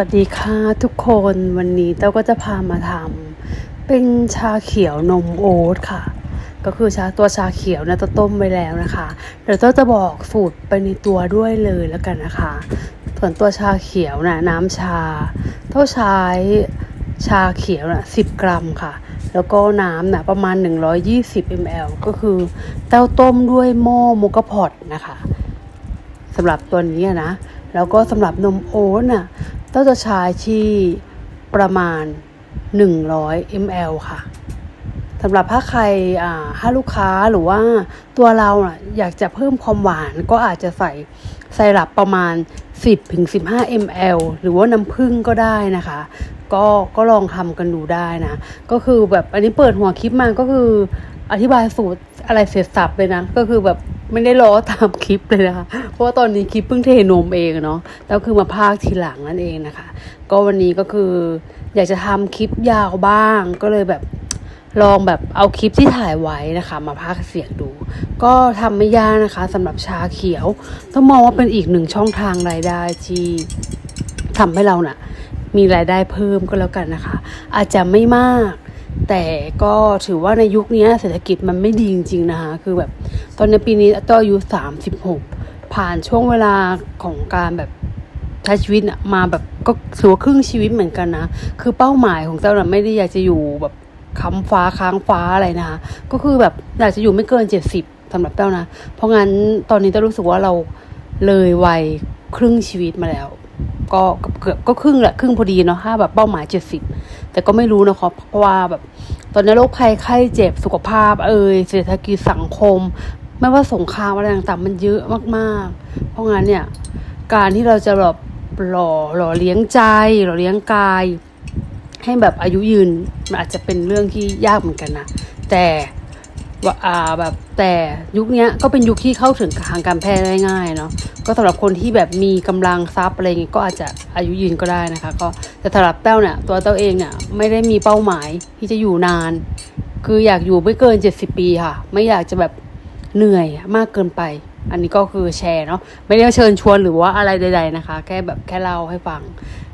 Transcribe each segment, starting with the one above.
วัสดีค่ะทุกคนวันนี้เต้าก็จะพามาทำเป็นชาเขียวนมโอ๊ตค่ะ ก็คือชาตัวชาเขียวนะเต้าต้มไปแล้วนะคะ เดี๋ยวเต้าจะบอกสูตรไปในตัวด้วยเลยแล้วกันนะคะ ส่วนตัวชาเขียวนะน้ำชาเต้าใช้ชาเขียวนะ10กรัมค่ะ แล้วก็น้ำนะประมาณ 120 ml ก็คือเต้าต้มด้วยหม้อโมกพอตนะคะสำหรับตัวนี้นะแล้วก็สำหรับนมโอ๊ตน่ะ ต้าจะใช้ที่ประมาณ 100 ml ค่ะสำหรับถ้าใครถ้าลูกค้าหรือว่าตัวเราอยากจะเพิ่มความหวานก็อาจจะใส่ไซรัปประมาณ 10-15 ml หรือว่าน้ำผึ้งก็ได้นะคะ ก็ก็ลองทำกันดูได้นะ ก็คือแบบอันนี้เปิดหัวคลิปมาก็คืออธิบายสูตรอะไรเสร็จสับเลยนะ ก็คือแบบ ไม่ได้ล้อตามคลิปเลยนะคะ เพราะว่าตอนนี้คลิปเพิ่งเทนมเองเนาะ แล้วคือมาพากทีหลังนั่นเองนะคะ ก็วันนี้ก็คืออยากจะทำคลิปยาวบ้าง ก็เลยแบบลองแบบเอาคลิปที่ถ่ายไว้นะคะ มาพากเสียงดู ก็ทำไม่ยากนะคะสำหรับชาเขียว ต้องมองว่าเป็นอีกหนึ่งช่องทางรายได้ที่ทำให้เราน่ะ มีรายได้เพิ่มก็แล้วกันนะคะ อาจจะไม่มาก แต่ก็ถือว่าในยุคนี้เศรษฐกิจมันไม่ดีจริงๆนะคะ คือแบบตอนในปีนี้ต้ออายุสามสิบหกผ่านช่วงเวลาของการแบบใช้ชีวิตมาแบบก็ถือว่าครึ่งชีวิตเหมือนกันนะ คือเป้าหมายของเต้าน่ะไม่ได้อยากจะอยู่แบบค้ำฟ้าค้างฟ้าอะไรนะคะก็คือแบบอยากจะอยู่ไม่เกินเจ็ดสิบสำหรับเต้านะ เพราะงั้นตอนนี้เต้ารู้สึกว่าเราเลยวัยครึ่งชีวิตมาแล้ว ก็เกือบก็ครึ่งแหละครึ่งพอดีเนาะถ้าแบบเป้าหมายเจ็ดสิบ แต่ก็ไม่รู้นะครับเพราะว่าแบบตอนนี้โรคภัยไข้เจ็บสุขภาพ เอ่ยเศรษฐกิจสังคม ไม่ว่าสงครามอะไรต่างๆ มันเยอะมากๆ เพราะงั้นเนี่ย การที่เราจะแบบหล่อหล่อเลี้ยงใจ หล่อเลี้ยงกาย ให้แบบอายุยืนมันอาจจะเป็นเรื่องที่ยากเหมือนกันนะแต่ อ่าแบบแต่ยุคนี้ก็เป็นยุคที่เข้าถึงทางการแพทย์ได้ง่ายเนาะก็สำหรับคนที่แบบมีกำลังทรัพย์อะไรเงี้ยก็อาจจะอายุยืนก็ได้นะคะ ก็แต่สำหรับแต้วเนี่ยตัวเต้าเองเนี่ยไม่ได้มีเป้าหมายที่จะอยู่นาน คืออยากอยู่ไม่เกิน 70 ปีค่ะ ไม่อยากจะแบบเหนื่อยมากเกินไป อันนี้ก็คือแชร์เนาะไม่ได้เชิญชวนหรือว่าอะไรใด ๆนะคะ แค่แบบแค่เล่าให้ฟัง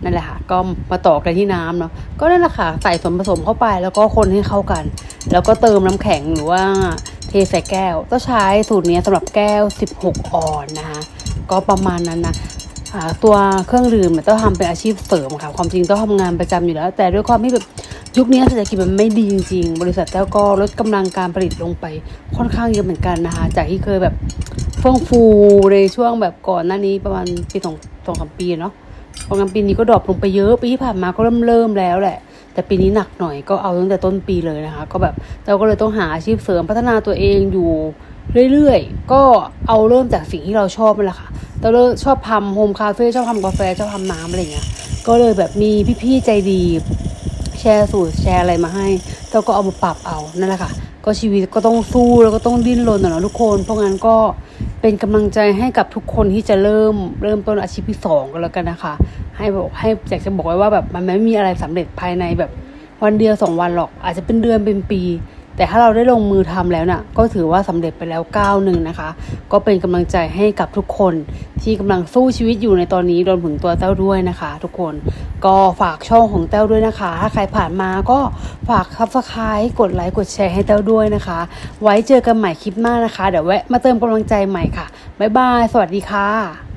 นั่นแหละค่ะ ก็มาต่อกันที่น้ำเนาะก็นั่นแหละค่ะใส่ส่วนผสมเข้าไปแล้วก็คนให้เข้ากัน แล้วก็เติมน้ำแข็งหรือว่าเทใส่แก้วต้องใช้สูตรนี้สำหรับแก้ว 16 ออนนะคะก็ประมาณนั้นนะตัวเครื่องดื่มเนี่ยต้องทำเป็นอาชีพเสริมค่ะ ความจริงต้องทำงานประจำอยู่แล้ว แต่ด้วยความที่แบบยุคนี้เศรษฐกิจมันไม่ดีจริง ๆ บริษัทแล้วก็ลดกำลังการผลิตลงไปค่อนข้างเยอะเหมือนกันนะคะ จากที่เคยแบบ เฟื่องฟูในช่วงแบบก่อนหน้านี้ประมาณปีสองสองสามปีเนาะพองานปีนี้ก็ดรอปลงไปเยอะปีที่ผ่านมาก็เริ่มเริ่มแล้วแหละ แต่ปีนี้หนักหน่อยก็เอาตั้งแต่ต้นปีเลยนะคะ ก็แบบเราก็เลยต้องหาอาชีพเสริมพัฒนาตัวเองอยู่เรื่อยๆ ก็เอาเริ่มจากสิ่งที่เราชอบนั่นแหละค่ะเราเริ่มชอบทำโฮมคาเฟ่ชอบทำกาแฟชอบทำน้ำอะไรเงี้ย ก็เลยแบบมีพี่ๆใจดี แชร์สูตรแชร์อะไรมาให้เราก็เอามาปรับเอานั่นแหละค่ะ ก็ชีวิตก็ต้องสู้แล้วก็ต้องดิ้นรนเนาะทุกคน เพราะงั้นก็ เป็นกำลังใจให้กับทุกคนที่จะเริ่มเริ่มต้นอาชีพที่สองกันแล้วกันนะคะ ให้บอกให้อยากจะบอกไว้ว่าแบบมันไม่มีอะไรสำเร็จภายในแบบวันเดียวสองวันหรอก อาจจะเป็นเดือนเป็นปี แต่ถ้าเราได้ลงมือทำแล้วน่ะก็ถือว่าสำเร็จไปแล้วก้าวหนึ่งนะคะ ก็เป็นกำลังใจให้กับทุกคนที่กำลังสู้ชีวิตอยู่ในตอนนี้รวมถึงตัวเต้าด้วยนะคะ ทุกคนก็ฝากช่องของเต้าด้วยนะคะ ถ้าใครผ่านมาก็ฝากซับสไครต์กดไลค์กดแชร์ให้เต้าด้วยนะคะ ไว้เจอกันใหม่คลิปหน้านะคะ เดี๋ยวแวะมาเติมกำลังใจใหม่ค่ะบ๊ายบาย สวัสดีค่ะ